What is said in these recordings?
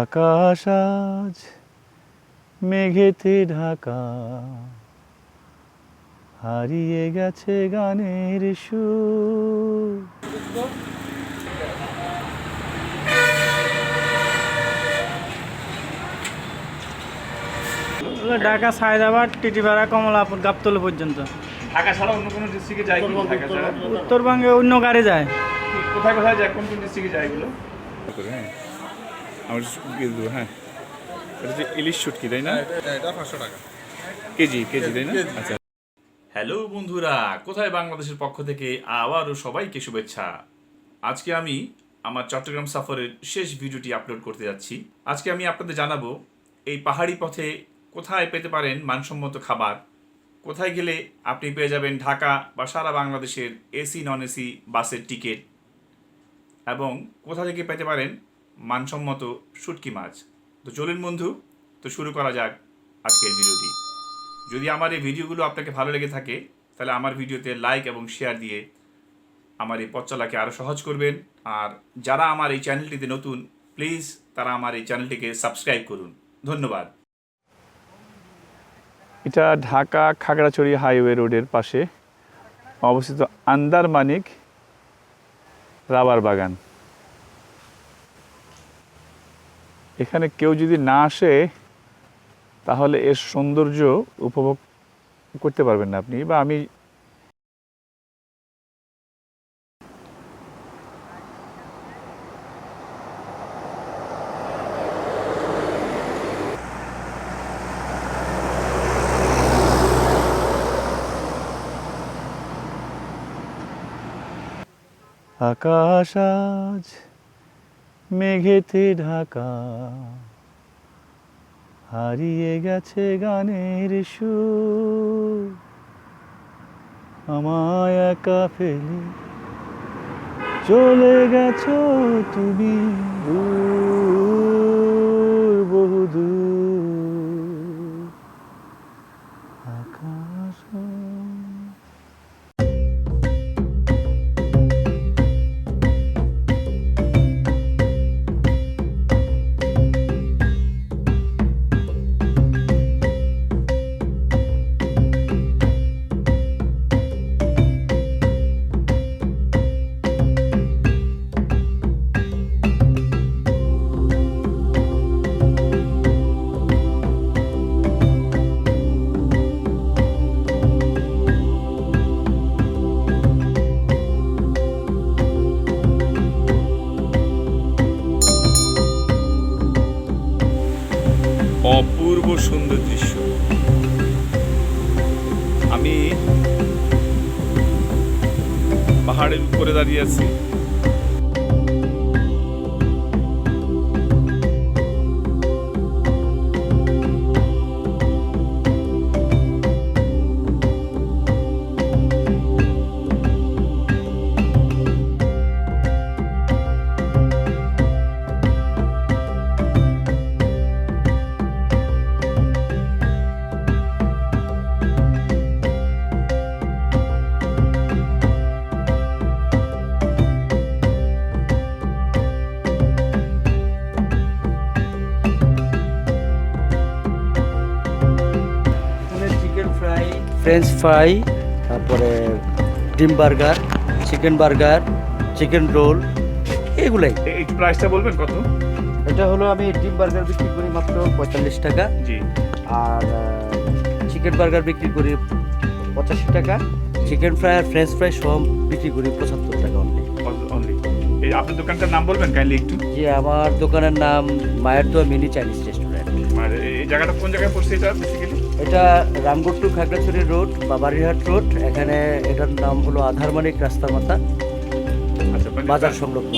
আকাশ আজ মেঘেতে ঢাকা। হারিয়ে গেছে গানের সুর। ঢাকা সায়দাবাদ টিটিপাড়া কমলাপুর গাবতল পর্যন্ত। ঢাকা ছাড়া অন্য কোনো ডিস্ট্রিক্টে যায় কি উত্তরবঙ্গে অন্য গাড়ি যায়। কোথায় কোথায় যায় কোন কোন ডিস্ট্রিক্টে যায় এগুলো? আমার দিয়ে দেবো হ্যাঁ। এটা হচ্ছে ইলিশ শুটকি তাই না? এটা পাঁচশো টাকা। কেজি কেজি তাই না? আচ্ছা। হ্যালো বন্ধুরা কোথায় বাংলাদেশের পক্ষ থেকে আবারও সবাইকে শুভেচ্ছা? আজকে আমি আমার চট্টগ্রাম সফরের শেষ ভিডিওটি আপলোড করতে যাচ্ছি। আজকে আমি আপনাদের জানাব এই পাহাড়ি পথে কোথায় পেতে পারেন মানসম্মত খাবার? কোথায় গেলে আপনি পেয়ে যাবেন ঢাকা বা সারা বাংলাদেশের এসি নন এসি বাসের টিকিট এবং কোথা থেকে পেতে পারেন মানসম্মত শুটকি মাছ। তো চলুন বন্ধু, তো শুরু করা যাক আজকের ভিডিওটি। যদি আমার এই ভিডিওগুলো আপনাকে ভালো লেগে থাকে, তাহলে আমার ভিডিওতে লাইক এবং শেয়ার দিয়ে আমার এই পথ চলাকে আরও সহজ করবেন। আর যারা আমার এই চ্যানেলটিতে নতুন, প্লিজ তারা আমার এই চ্যানেলটিকে সাবস্ক্রাইব করুন। ধন্যবাদ। এটা ঢাকা খাগড়াছড়ি হাইওয়ে রোডের পাশে অবস্থিত আন্দারমানিক রাবার বাগান। এখানে কেউ যদি না আসে, তাহলে এর সৌন্দর্য উপভোগ করতে পারবেন না আপনি বা আমি আকাশ আজ মেঘেতে ঢাকা। হারিয়ে গেছে গানের সুর। আমায় একা ফেলে চলে গেছো তুমি দূর বহুদূর। সুন্দর দৃশ্য। আমি পাহাড়ের উপরে দাঁড়িয়ে আছি। ফ্রেঞ্চ ফ্রাই তারপরে ডিম burger chicken burger chicken roll এগুলাই। এই প্রাইসটা বলবেন কত? এটা হলো আমি ডিম বার্গার বিক্রি করি মাত্র পঁয়তাল্লিশ টাকা। জি। আর চিকেন বার্গার বিক্রি করি পঁচাশি টাকা। চিকেন ফ্রাই আর ফ্রেঞ্চ ফ্রাই সব বিক্রি করি পঁচাত্তর টাকা অনলি অনলি এই আপনার দোকানটার নাম বলবেন কাইন্ডলি একটু? যে আমার দোকানের নাম মায়ের দোয়া মিনি চাইনিজ রেস্টুরেন্ট আর এই জায়গাটা কোন জায়গায় পড়ছে এটা বেসিক্যালি এটা রামগড় টু খাগড়াছড়ি রোড বা বাড়িরহাট রোড এখানে এটার নাম হলো আধারমানিক রাস্তা মাথা আচ্ছা বাজার সংলগ্ন।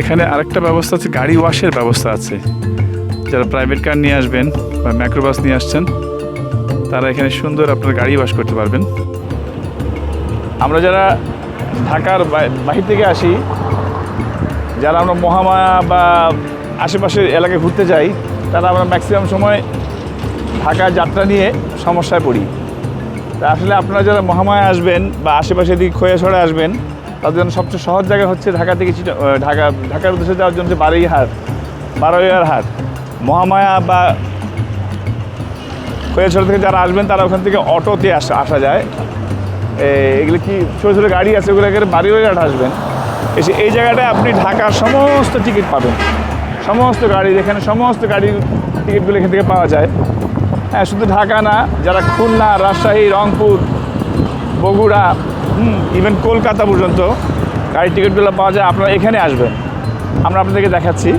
এখানে আরেকটা ব্যবস্থা আছে, গাড়ি ওয়াশের ব্যবস্থা আছে। যারা প্রাইভেট কার নিয়ে আসবেন বা ম্যাক্রোবাস নিয়ে আসছেন, তারা এখানে সুন্দর আপনার গাড়ি ওয়াশ করতে পারবেন। আমরা যারা ঢাকার বাহির থেকে আসি, যারা আমরা মহামায়া বা আশেপাশের এলাকায় ঘুরতে যাই, তারা আমরা ম্যাক্সিমাম সময় ঢাকা যাত্রা নিয়ে সমস্যায় পড়ি। তা আসলে আপনারা যারা মহামায়া আসবেন বা আশেপাশে দিকে খোয়াছড়ে আসবেন তাদের জন্য সবচেয়ে সহজ জায়গা হচ্ছে ঢাকা থেকে ঢাকা, ঢাকার উদ্দেশ্যে যাওয়ার জন্য হচ্ছে বারুইহাট বারোয়ার হাট। মহামায়া বা খোয়াছড়া থেকে যারা আসবেন, তারা ওখান থেকে অটোতে আসা আসা যায়। এগুলো কি ছোটো ছোটো গাড়ি আছে, ওগুলো একেবারে বারুইহাট আসবেন। এসে এই জায়গাটায় আপনি ঢাকার সমস্ত টিকিট পাবেন। সমস্ত গাড়ি এখানে সমস্ত গাড়ির টিকিটগুলো এখান থেকে পাওয়া যায়। হ্যাঁ শুধু ঢাকা না, যারা খুলনা, রাজশাহী, রংপুর, বগুড়া ইভেন কলকাতা পর্যন্ত গাড়ির টিকিটগুলো পাওয়া যায় আপনারা এখানে আসবেন। আমরা আপনাদেরকে দেখাচ্ছি।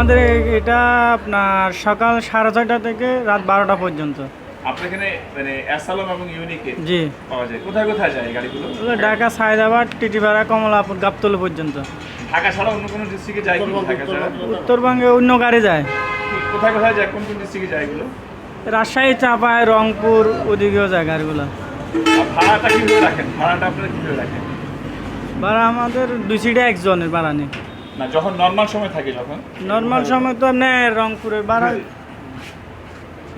আমাদের এটা আপনার সকাল সাড়ে ছয়টা থেকে রাত বারোটা পর্যন্ত। আপনার এখানে মানে অ্যাসালম এবং ইউনিকে জি। পাওয়া যায়। কোথায় কোথায় যায় গাড়িগুলো? ঢাকা সায়দাবাদ টিটিপাড়া কমলাপুর গাবতলি পর্যন্ত। ঢাকা ছাড়া অন্য কোনো ডিস্ট্রিক্টে যায় কি ঢাকা ছাড়া? উত্তরবঙ্গে অন্য গাড়ি যায়। কোথায় কোথায় যায়? কোন কোন ডিস্ট্রিক্টে যায় এগুলো? রাজশাহী চাপায় রংপুর ওদিকেও যায় গাড়িগুলো। ভাড়াটা কীভাবে রাখেন? ভাড়াটা আপনারা কীভাবে রাখেন? ভাড়া আমাদের দুই সিটে একজনের ভাড়া নেই। না যখন নর্মাল সময় থাকে যখন? নর্মাল সময় তো আপনি রংপুরের ভাড়া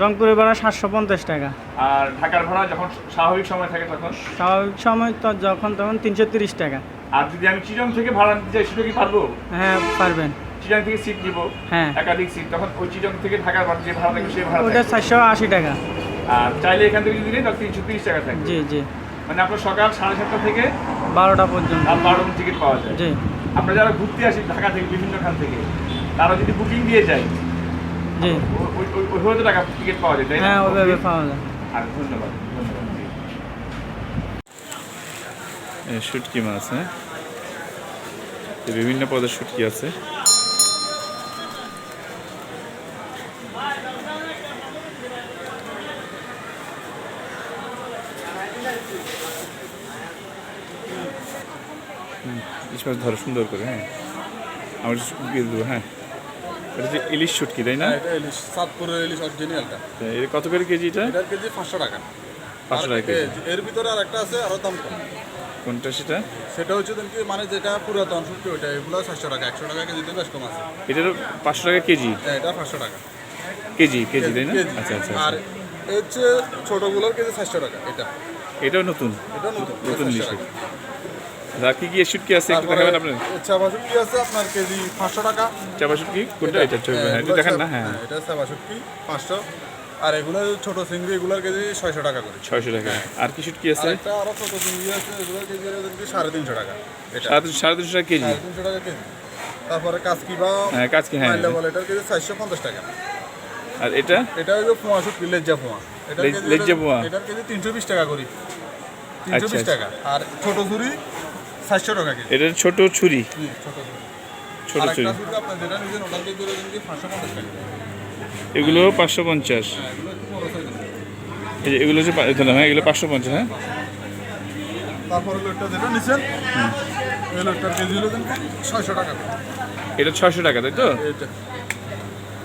রংপুরের ভাড়া সাতশো পঞ্চাশ টাকা। আর ঢাকার ভাড়া যখন স্বাভাবিক সময় থাকে তখন? স্বাভাবিক সময় তো যখন তখন তিনশো তিরিশ টাকা। আর যদি আমি চিরং থেকে ভাড়া নিতে চাই সেটা কি পারব? হ্যাঁ পারবেন। চিরং থেকে সিট নিব? হ্যাঁ। একাধিক সিট তখন ওই চিরং থেকে ঢাকার ভাড়া যে ভাড়া থাকবে সেই ভাড়া ওটা চারশো আশি টাকা। আর চাইলে এখান থেকে যদি নিই তখন তিনশো তিরিশ টাকা থাকবে। জি জি। মানে আপনার সকাল সাড়ে সাতটা থেকে বারোটা পর্যন্ত। রাত বারোটা টিকিট পাওয়া যায়। জি। আমরা যারা ঘুরতে আসি ঢাকা থেকে বিভিন্ন খান থেকে তারা যদি বুকিং দিয়ে যায় জি। ও- ওই ওই- ওইভাবে তো টাকা টিকিট পাওয়া যায় তাই না? হ্যাঁ ওইভাবে পাওয়া যায়। আর ধন্যবাদ ধন্যবাদ। শুটকি মাছ হ্যাঁ? বিভিন্ন পদের শুটকি আছে। ইলিশ মাছ ধরো সুন্দর করে হ্যাঁ। আমার দিয়ে দেবো হ্যাঁ। এটা যে ইলিশ শুটকি তাই না? এটা ইলিশ সাতপুরের ইলিশ অরিজিনালটা এটা কত করে কেজি এটা? এটার কেজি পাঁচশো টাকা। পাঁচশো টাকা কেজি। এর ভিতরে আর একটা আছে আরও দাম কম। কোনটা সেটা? সেটা হচ্ছে কি মানে যেটা পুরাতন শুটকি ওইটা এগুলো চারশো টাকা একশো টাকা কেজিতে বেশ কম আছে। এটারও পাঁচশো টাকা কেজি? হ্যাঁ, এটা পাঁচশো টাকা। কেজি কেজি তাই না? আচ্ছা আচ্ছা আর হচ্ছে ছোটগুলোর কেজি চারশো টাকা এটা। এটাও নতুন? এটা নতুন নতুন ইলিশ কি কি শুটকি আছে একটু দেখাবেন আপনি চাপা শুটকি আছে আপনার কেজি 500 টাকা। চা শুটকি কোনটা? এটা চলবে হ্যাঁ, হ্যাঁ এটা দেখেন না হ্যাঁ।, হ্যাঁ এটা চাপা শুটকি 500 আর এগুলো ছোট সিংড়ি এগুলোর কেজি 600 টাকা করে। 600 টাকা। হ্যাঁ। আর কি শুটকি আছে? একটা আরও ছোট সিংড়ি আছে এগুলোর কেজি 350 টাকা। এটা 350 টাকা কেজি? 350 টাকা কেজি। তারপরে কাচকি বা হ্যাঁ কাচকি হ্যাঁ। এটার কেজি 450 টাকা। আর এটা? এটা হলো পোয়া শুটকি লেজ্জা পোয়া। এটা লেজ্জা পোয়া। এটার কেজি 320 টাকা করে। 320 আচ্ছা, আচ্ছা। টাকা। আর ছোট চুরি 700 টাকা কেজি এটা ছোট ছুরি। ছোট ছুরি। এগুলো পাঁচশো পঞ্চাশ। হ্যাঁ, এগুলো হচ্ছে হ্যাঁ এগুলো পাঁচশো পঞ্চাশ হ্যাঁ। তারপর লোটটা যেটা নিছেন এই লোটটার কেজি হলো ছয়শো টাকা। এটা ছয়শো টাকা তাই তো?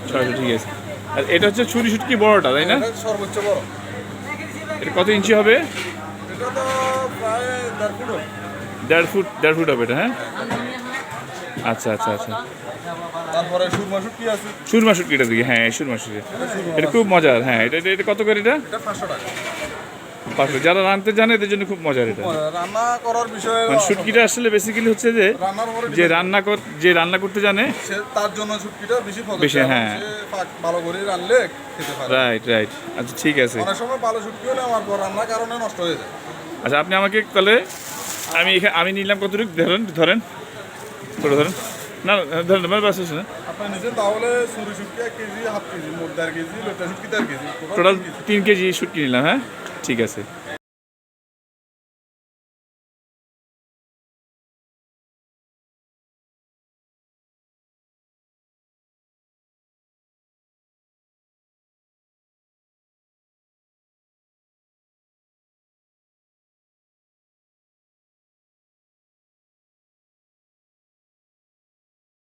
ছয়শো ঠিক আছে। আর এটা হচ্ছে ছুরি শুটকি বড়টা তাই না? সর্বোচ্চ বড়। এটা কত ইঞ্চি হবে? এটা তো প্রায় দেড় ফুট দেড় ফুট দেড় ফুট হবে এটা হ্যাঁ? আচ্ছা আচ্ছা আচ্ছা। তারপরে সুরমা শুটকি আছে। সুরমা শুটকিটা দিকে হ্যাঁ সুরমা শুটকি এটা খুব মজার হ্যাঁ এটা এটা- কত করে এটা? এটা পাঁচশো টাকা। পারফেক্ট যারা রাঁধতে জানে এদের জন্য খুব মজার এটা। রান্না করার বিষয়ে মানে শুটকিটা আসলে বেসিক্যালি হচ্ছে যে যে রান্না কর যে রান্না করতে জানে তার জন্য শুটকিটা বেশি বেশি, হ্যাঁ। ভালো করে রানলে খেতে পারে। রাইট রাইট আচ্ছা ঠিক আছে। অনেক সময় ভালো শুটকি হলে আমার রান্নার কারণে নষ্ট হয়ে যায়। আচ্ছা আপনি আমাকে কলে আমি এখানে আমি নিলাম কতটুকু? ধরেন ধরেন। করে ধরেন। না আমার বাস আছে না? টোটাল তিন কেজি। শুটকি নিলাম হ্যাঁ? ঠিক আছে।